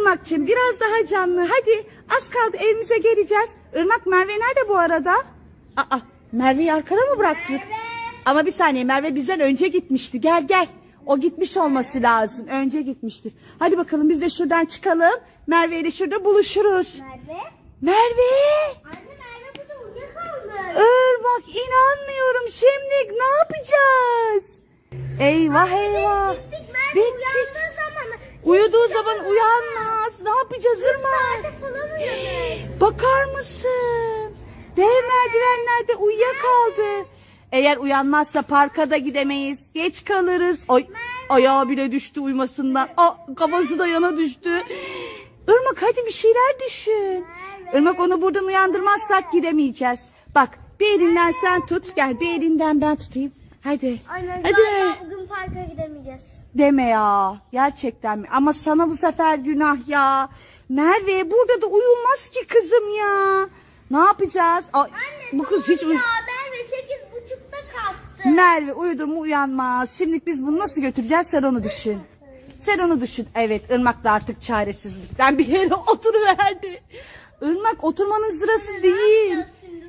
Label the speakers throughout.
Speaker 1: Irmak'cığım biraz daha canlı. Hadi az kaldı evimize geleceğiz. Irmak Merve nerede bu arada? Aa Merve'yi arkada mı bıraktık? Ama bir saniye Merve bizden önce gitmişti. Gel gel. O gitmiş olması lazım. Önce gitmiştir. Hadi bakalım biz de şuradan çıkalım. Merve ile şurada buluşuruz.
Speaker 2: Merve.
Speaker 1: Merve!
Speaker 2: Anne Merve burada uyuyakalmış.
Speaker 1: Irmak inanmıyorum. Şimdi ne yapacağız? Eyvah eyvah.
Speaker 2: Bittik Merve
Speaker 1: Bittik.
Speaker 2: uyandığı zaman.
Speaker 1: Uyuduğu Ne yapacağız Irmak? Bakar mısın? Dev merdivenlerde uyuyakaldı. Eğer uyanmazsa parka da gidemeyiz. Geç kalırız. Ay, ayağı bile düştü uyumasından. Aa, kafası da yana düştü. Irmak hadi bir şeyler düşün. Irmak onu buradan uyandırmazsak gidemeyeceğiz. Bak bir elinden sen tut. Gel bir elinden ben tutayım. Hadi.
Speaker 2: Anne
Speaker 1: Hadi.
Speaker 2: bugün parka gidemeyeceğiz.
Speaker 1: Deme ya. Gerçekten mi? Ama sana bu sefer günah ya. Merve burada da uyulmaz ki kızım ya. Ne yapacağız? Ay, bu kız hiç uy-
Speaker 2: Ya Merve sekiz buçukta kalktı.
Speaker 1: Merve uyudu mu uyanmaz. Şimdi biz bunu nasıl götüreceğiz sen onu düşün. Sen onu düşün. Evet Irmak da artık çaresizlikten bir yere oturuverdi. Irmak oturmanın sırası değil.
Speaker 2: Şimdi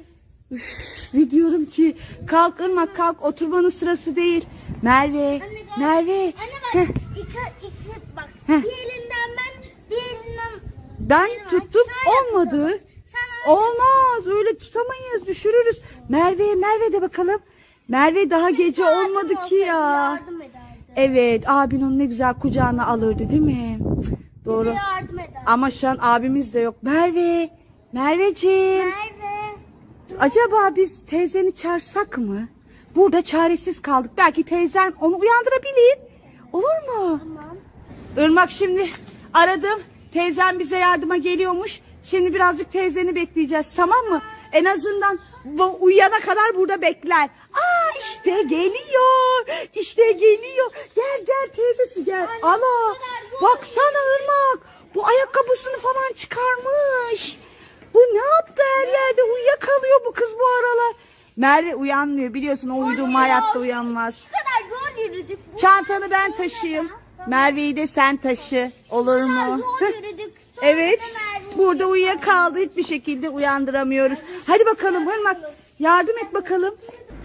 Speaker 1: Ve diyorum ki kalk Irmak kalk oturmanın sırası değil. Merve,
Speaker 2: Anne gel.
Speaker 1: Merve.
Speaker 2: Anne bak iki, iki bak
Speaker 1: Heh.
Speaker 2: bir elinden ben bir elinden
Speaker 1: Ben
Speaker 2: Benim
Speaker 1: tuttum olmadı.
Speaker 2: Sen
Speaker 1: Olmaz öyle tutamayız düşürürüz. Merve Merve de bakalım. Merve daha gece
Speaker 2: yardım
Speaker 1: olmadı ki ya. Evet abin onu ne güzel kucağına alırdı değil mi? Cık, Doğru. Ama şu an abimiz de yok. Merve, Merveciğim.
Speaker 2: Merve.
Speaker 1: Acaba biz teyzeni çağırsak mı? Burada çaresiz kaldık. Belki teyzen onu uyandırabilir. Olur mu?
Speaker 2: Tamam.
Speaker 1: Irmak şimdi aradım. Teyzem bize yardıma geliyormuş. Şimdi birazcık teyzeni bekleyeceğiz tamam mı? En azından bu uyuyana kadar burada bekler. Aa işte geliyor. İşte geliyor. Gel gel teyzesi gel. Ana baksana Irmak. Bu ayakkabısını falan çıkarmış. Bu ne yaptı her yerde uyuyakalıyor bu kız bu aralar. Merve uyanmıyor biliyorsun o uyuduğum hayatta uyanmaz.
Speaker 2: Kadar yol yürüdük. Bu
Speaker 1: Çantanı ben taşıyayım. Merve'yi de sen taşı. Olur mu?
Speaker 2: kadar yol yürüdük. Sonra
Speaker 1: Evet.
Speaker 2: da Merve
Speaker 1: Burada uyuyakaldı. Hiçbir şekilde uyandıramıyoruz. Hadi bakalım Irmak. Yardım et bakalım.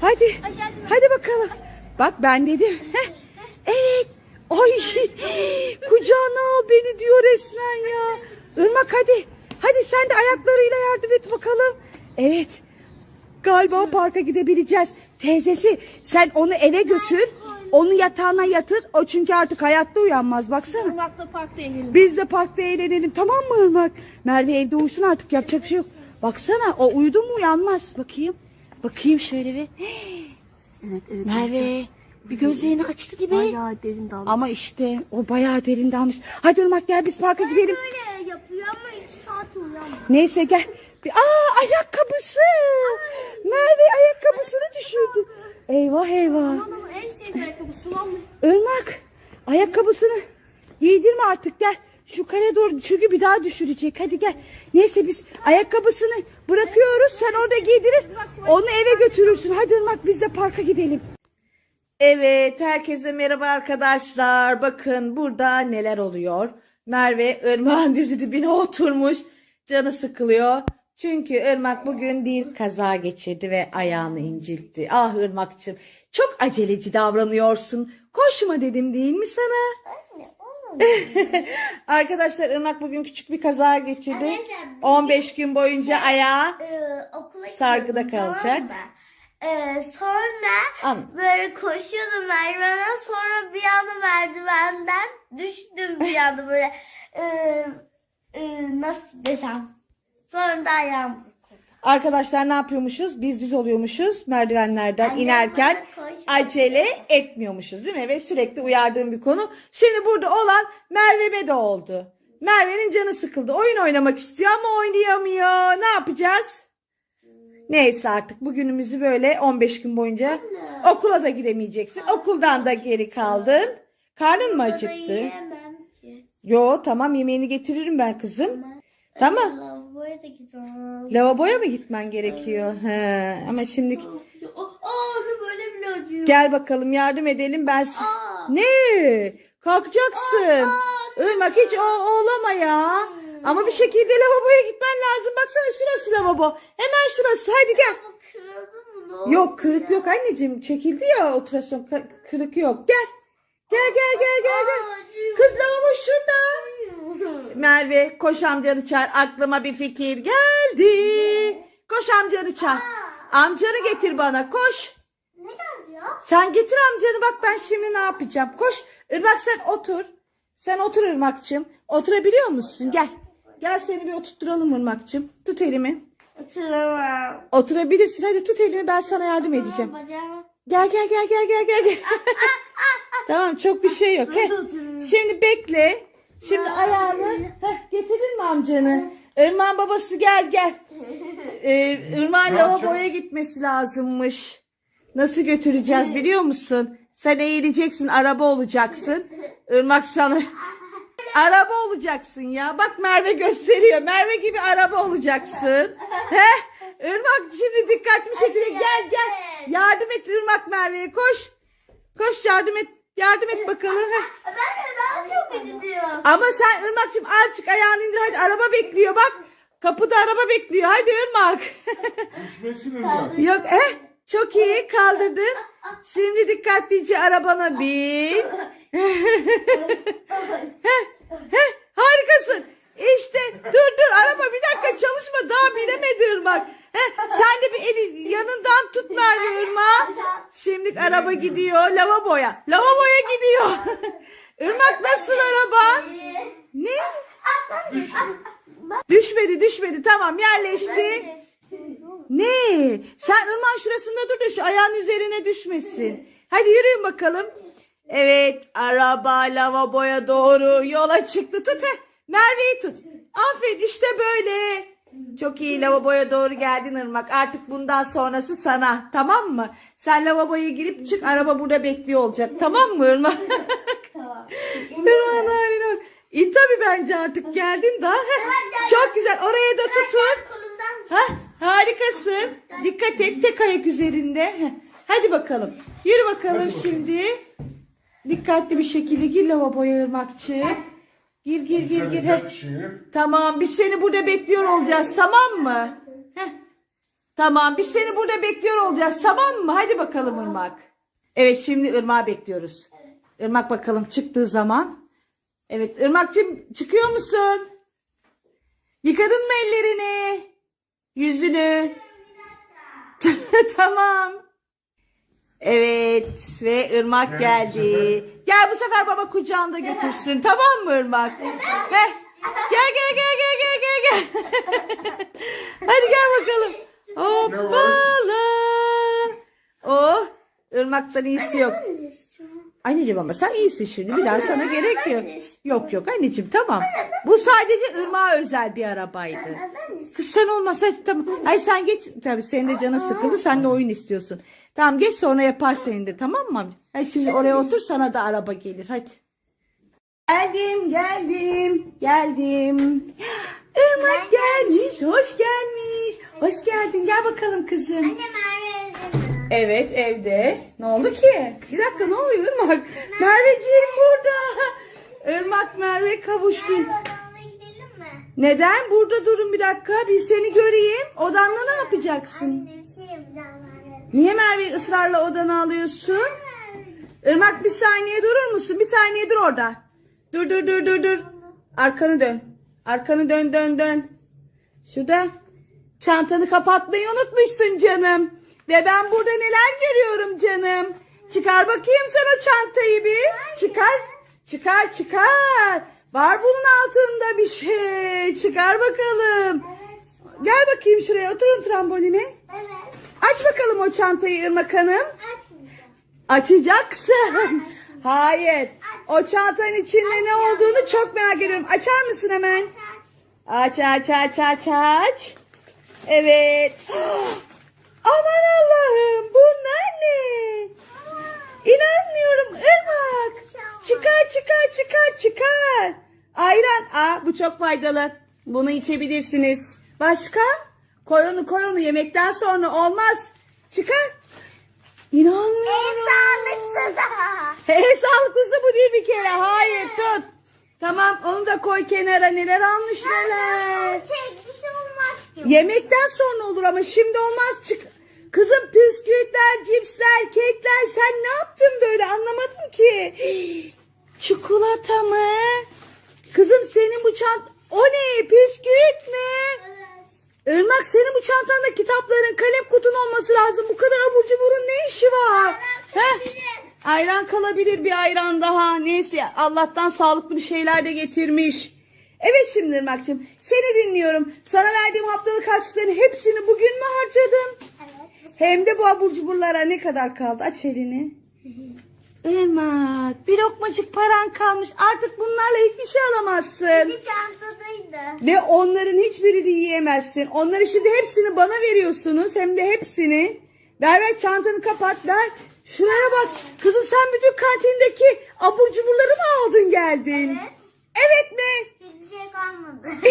Speaker 1: Hadi. Hadi bakalım. Bak ben dedim. Heh. Evet. Ay kucağına al beni diyor resmen ya. Irmak hadi. Hadi sen de ayaklarıyla yardım et bakalım. Evet. Galiba parka gidebileceğiz. Teyzesi sen onu eve götür. Onu yatağına yatır. O çünkü artık hayatta uyanmaz. Baksana.
Speaker 2: Irmak'la parkta eğlenelim.
Speaker 1: Biz de parkta eğlenelim tamam mı Irmak? Merve evde uyusun artık yapacak bir şey yok. Baksana o uyudu mu uyanmaz. Bakayım. Bakayım şöyle bir.
Speaker 2: Evet evet.
Speaker 1: Merve bir gözlerini açtı gibi.
Speaker 2: Bayağı derin dalmış.
Speaker 1: Ama işte o bayağı derin dalmış. Hadi Irmak gel biz parka gidelim.
Speaker 2: Böyle yapıyor ama iki saat uyanmıyor.
Speaker 1: Neyse gel. Bir, aa ayakkabısı. Merve ayakkabısını düşürdü. Eyvah eyvah.
Speaker 2: Ama en sevdiğim ayakkabısı lan.
Speaker 1: Irmak ayakkabısını giydirme artık gel. Şu kare doğru çünkü bir daha düşürecek. Hadi gel. Neyse biz ayakkabısını bırakıyoruz. Sen orada giydirir. Onu eve götürürsün. Hadi Irmak biz de parka gidelim. Evet herkese merhaba arkadaşlar. Bakın burada neler oluyor. Merve Irmak'ın dizi dibine oturmuş. Canı sıkılıyor. Çünkü Irmak bugün bir kaza geçirdi ve ayağını inciltti. Ah Irmak'cığım çok aceleci davranıyorsun. Koşma dedim değil mi sana? Arkadaşlar Irmak bugün küçük bir kaza geçirdi.
Speaker 2: Arkadaşlar,
Speaker 1: 15 gün boyunca ayağı
Speaker 2: Ee, okula
Speaker 1: Sargıda kalacak.
Speaker 2: tamam? Ee, sonra
Speaker 1: An.
Speaker 2: böyle koşuyordum merdivenden sonra bir anda merdivenden düştüm bir anda böyle ee, ee, nasıl desem sonra da ayağım
Speaker 1: Arkadaşlar ne yapıyormuşuz? Biz biz oluyormuşuz merdivenlerden
Speaker 2: Annem
Speaker 1: inerken
Speaker 2: bana
Speaker 1: acele etmiyormuşuz değil mi? Ve sürekli uyardığım bir konu. Şimdi burada olan Merve'me de oldu. Merve'nin canı sıkıldı. Oyun oynamak istiyor ama oynayamıyor. Ne yapacağız? Neyse artık bugünümüzü böyle 15 gün boyunca okula da gidemeyeceksin. Okuldan da geri kaldın. Karnın mı acıktı?
Speaker 2: yiyemem ki.
Speaker 1: Yo tamam yemeğini getiririm ben kızım. Tamam.
Speaker 2: Lavaboya da.
Speaker 1: Lavaboya mı gitmen gerekiyor? He, ama şimdi
Speaker 2: Oh, oh, onu böyle bile acıyor.
Speaker 1: gel bakalım yardım edelim ben.
Speaker 2: Aa.
Speaker 1: Ne? Kalkacaksın. Irmak hiç o oğlama ya. Ama bir şekilde lavaboya gitmen lazım. Baksana şurası lavabo. Hemen şurası. Hadi gel.
Speaker 2: Bu kırıldı mı? Ne oldu
Speaker 1: Yok kırık
Speaker 2: ya?
Speaker 1: yok anneciğim. Çekildi ya ultrason. Ka- Kırık yok. Gel. Gel gel gel gel gel.
Speaker 2: Acıyor.
Speaker 1: Kız lavabo şurada. Merve koş amcanı çağır. Aklıma bir fikir geldi. Koş amcanı çağır. Amcanı getir bana koş.
Speaker 2: Ne geldi ya?
Speaker 1: Sen getir amcanı bak ben şimdi ne yapacağım. Koş. Irmak sen otur. Sen otur Irmak'cığım. Oturabiliyor musun? Gel. Gel seni bir oturtturalım Irmak'cığım. Tut elimi.
Speaker 2: Hatırlamam.
Speaker 1: Oturabilirsin. Hadi tut elimi ben sana yardım edeceğim.
Speaker 2: Bacağıma.
Speaker 1: Gel gel gel gel gel gel. gel. tamam çok bir şey yok. Şimdi bekle. Şimdi ayağını Heh, getirin mi amcanı? Irmak'ın babası gel gel. Ee, Irmak'ın lavaboya gitmesi lazımmış. Nasıl götüreceğiz biliyor musun? Sen eğileceksin, araba olacaksın. Irmak sana... Araba olacaksın ya. Bak Merve gösteriyor. Merve gibi araba olacaksın. He? Irmak şimdi dikkatli bir şekilde gel gel. Yardım et Irmak Merve'ye koş. Koş yardım et. Yardım et bakalım. Heh.
Speaker 2: Çok acıtıyor.
Speaker 1: Ama sen Irmak'cığım artık ayağını indir. Hadi araba bekliyor bak. Kapıda araba bekliyor. Hadi Irmak.
Speaker 3: Düşmesin ırmak.
Speaker 1: Yok eh çok iyi kaldırdın. Şimdi dikkatlice arabana bin. Heh, harikasın. İşte dur dur araba bir dakika çalışma daha bilemedi Irmak. Heh, sen de bir eli yanından tut Merve Irmak. Şimdi araba gidiyor lavaboya. Lavaboya gidiyor. Irmak nasıl araba? Ne? Düşmedi düşmedi tamam yerleşti. Ne? Sen ırmağın şurasında dur da şu ayağın üzerine düşmesin. Hadi yürüyün bakalım. Evet araba lavaboya doğru yola çıktı. Tut he. Merve'yi tut. Aferin işte böyle. Çok iyi lavaboya doğru geldin Irmak. Artık bundan sonrası sana. Tamam mı? Sen lavaboya girip çık. Araba burada bekliyor olacak. Tamam mı Irmak?
Speaker 2: Tamam.
Speaker 1: Irmak'ın haline bak. İyi tabii bence artık geldin daha. Çok güzel. Oraya da tutun. Ha, harikasın. Dikkat et tek ayak üzerinde. Hadi bakalım. Yürü bakalım şimdi. Dikkatli bir şekilde gir lavaboya ırmakçı. Gir gir gir gir.
Speaker 3: Hadi
Speaker 1: Heh. Tamam biz seni burada bekliyor olacağız tamam mı? Heh. Tamam biz seni burada bekliyor olacağız tamam mı? Hadi bakalım Irmak. Evet şimdi Irmak'ı bekliyoruz. Irmak bakalım çıktığı zaman. Evet Irmak'cığım çıkıyor musun? Yıkadın mı ellerini? Yüzünü? tamam. Evet ve Irmak
Speaker 3: Gel bu
Speaker 1: geldi. Gel bu sefer baba kucağında götürsün. Tamam mı Irmak? Gel. Gel gel gel gel gel gel gel. Hadi gel bakalım. Hoppala. Oh, Irmak'tan iyisi yok. Anneciğim ama sen iyisin şimdi. Bir daha sana gerek yok. Yok yok anneciğim tamam. Bu sadece Irmak'a özel bir arabaydı. Kız sen olmasa tamam. Ay sen geç. Tabii senin de canın sıkıldı. Sen de oyun istiyorsun. Tamam geç sonra yapar senin de tamam mı? Hadi şimdi oraya otur sana da araba gelir. Hadi. Geldim geldim geldim. Irmak gelmiş. Hoş gelmiş. Hoş geldin. Gel bakalım kızım.
Speaker 2: Anne Merve özledim.
Speaker 1: Evet evde. Ne oldu ki? Bir dakika ne oluyor Irmak? Merveciğim burada. Irmak Merve kavuştu.
Speaker 2: Mi?
Speaker 1: Neden? Burada durun bir dakika. Bir seni göreyim. Odanda ne yapacaksın?
Speaker 2: Anne bir şey yapacağım.
Speaker 1: Niye Merve'yi ısrarla odana alıyorsun? Irmak bir saniye durur musun? Bir saniye dur orada. Dur dur dur dur dur. Arkanı dön. Arkanı dön dön dön. Şurada. Çantanı kapatmayı unutmuşsun canım. Ve ben burada neler görüyorum canım. Çıkar bakayım sen o çantayı bir. Çıkar. Çıkar çıkar. Var bunun altında bir şey. Çıkar bakalım. Gel bakayım şuraya oturun tramboline.
Speaker 2: Evet.
Speaker 1: Aç bakalım o çantayı Irmak Hanım. Açacaksın. Hayır. O çantanın içinde ne olduğunu çok merak ediyorum. Açar mısın hemen? Aç aç aç aç aç. Evet. Aman Allah'ım bunlar ne? İnanmıyorum Irmak. Çıkar çıkar çıkar çıkar. Ayran. Aa, bu çok faydalı. Bunu içebilirsiniz. Başka? Koy onu koy onu yemekten sonra olmaz. Çıkar. İnanmıyorum.
Speaker 2: En sağlıklı da.
Speaker 1: En sağlıklısı bu değil bir kere. Hayır tut. Tamam onu da koy kenara neler almış neler.
Speaker 2: Bir şey olmaz ki.
Speaker 1: Yemekten sonra olur ama şimdi olmaz çık. Kızım püskürtler, cipsler, kekler sen ne yaptın böyle anlamadım ki. Çikolata mı? Kızım senin bu çant... O ne püskürt mü?
Speaker 2: Evet.
Speaker 1: Irmak senin bu çantanda kitapların kalem kutun olması lazım. Bu kadar abur cuburun ne işi var? Heh. Ayran kalabilir bir ayran daha. Neyse Allah'tan sağlıklı bir şeyler de getirmiş. Evet şimdi Irmak'cığım seni dinliyorum. Sana verdiğim haftalık harçlıkların hepsini bugün mü harcadın?
Speaker 2: Evet.
Speaker 1: Hem de bu abur cuburlara ne kadar kaldı? Aç elini. Irmak bir lokmacık paran kalmış. Artık bunlarla hiçbir şey alamazsın.
Speaker 2: Bir çantadaydı.
Speaker 1: Ve onların hiçbirini yiyemezsin. Onları şimdi hepsini bana veriyorsunuz. Hem de hepsini. Ver ver çantanı kapat ver. Şuraya bak. Kızım sen bütün kantindeki abur cuburları mı aldın geldin?
Speaker 2: Evet.
Speaker 1: Evet mi?
Speaker 2: Hiçbir şey kalmadı.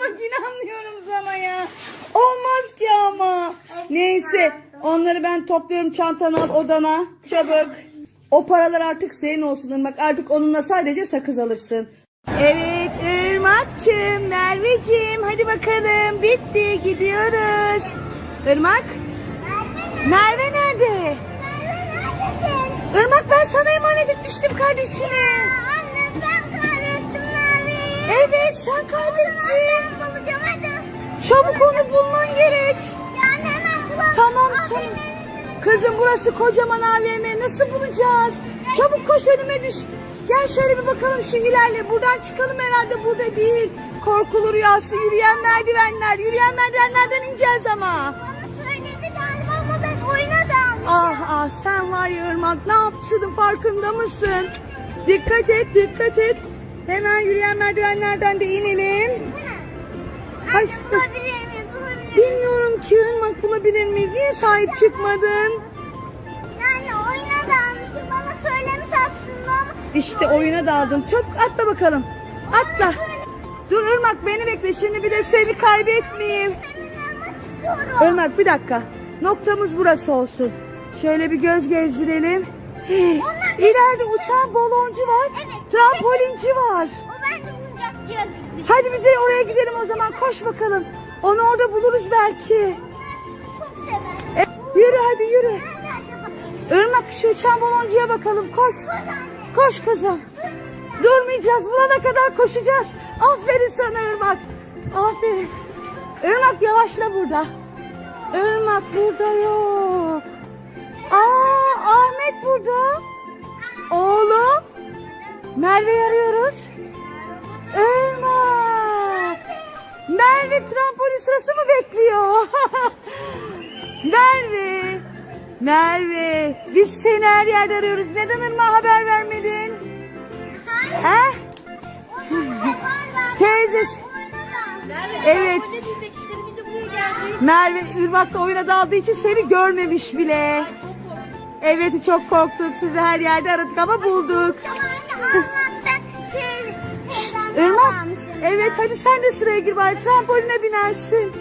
Speaker 1: Bak inanmıyorum sana ya. Olmaz ki ama. Neyse onları ben topluyorum çantana odana. Çabuk. O paralar artık senin olsun Irmak. Artık onunla sadece sakız alırsın. Evet Irmak'cığım, Merveciğim hadi bakalım bitti gidiyoruz. Irmak, Merve nerede? Irmak ben sana emanet etmiştim kardeşini.
Speaker 2: Anne ben kaybettim Merve'yi.
Speaker 1: Evet sen kaybettin.
Speaker 2: Ben bulacağım hadi.
Speaker 1: Çabuk onu bulman gerek.
Speaker 2: Yani hemen bulalım.
Speaker 1: Tamam tamam. Kızım burası kocaman AVM nasıl bulacağız? Çabuk koş önüme düş. Gel şöyle bir bakalım şu ilerle. Buradan çıkalım herhalde burada değil. Korkulu rüyası yürüyen merdivenler. Yürüyen merdivenlerden ineceğiz ama.
Speaker 2: Bana söyledi galiba ama ben oyuna dalmışım.
Speaker 1: Ah ah sen var ya Irmak ne yaptığının farkında mısın? Dikkat et dikkat et. Hemen yürüyen merdivenlerden de inelim. Ay,
Speaker 2: Anne
Speaker 1: bilmiyorum ki Irmak bulabilir miyiz? Niye sahip çıkmadın?
Speaker 2: Yani oyuna dalmışım. Bana söylemiş aslında ama.
Speaker 1: İşte oyuna daldım. Çok atla bakalım. Atla. Dur Irmak beni bekle. Şimdi bir de seni kaybetmeyeyim. Irmak bir dakika. Noktamız burası olsun. Şöyle bir göz gezdirelim. İleride uçan baloncu var.
Speaker 2: Evet.
Speaker 1: Trampolinci var.
Speaker 2: O bence gitmiş.
Speaker 1: Hadi bir de oraya gidelim o zaman. Koş bakalım. Onu orada buluruz belki.
Speaker 2: Çok sever.
Speaker 1: E, yürü hadi yürü. Irmak şu uçan baloncuya bakalım. Koş. Koş kızım. Durmayacağız. Bulana kadar koşacağız. Aferin sana Irmak. Aferin. Irmak yavaşla burada. Irmak burada yok. Aa Ahmet burada. Oğlum. Merve'yi arıyoruz. Irmak. Merve trampolin sırası mı bekliyor? Merve. Merve. Biz seni her yerde arıyoruz. Neden Irmak'a haber vermedin? He? Teyze. Evet. Merve Irmak'la oyuna daldığı için seni görmemiş bile. Evet çok korktuk. Sizi her yerde aradık ama bulduk.
Speaker 2: Şey,
Speaker 1: Irmak. Evet hadi sen de sıraya gir bari. Trampoline binersin.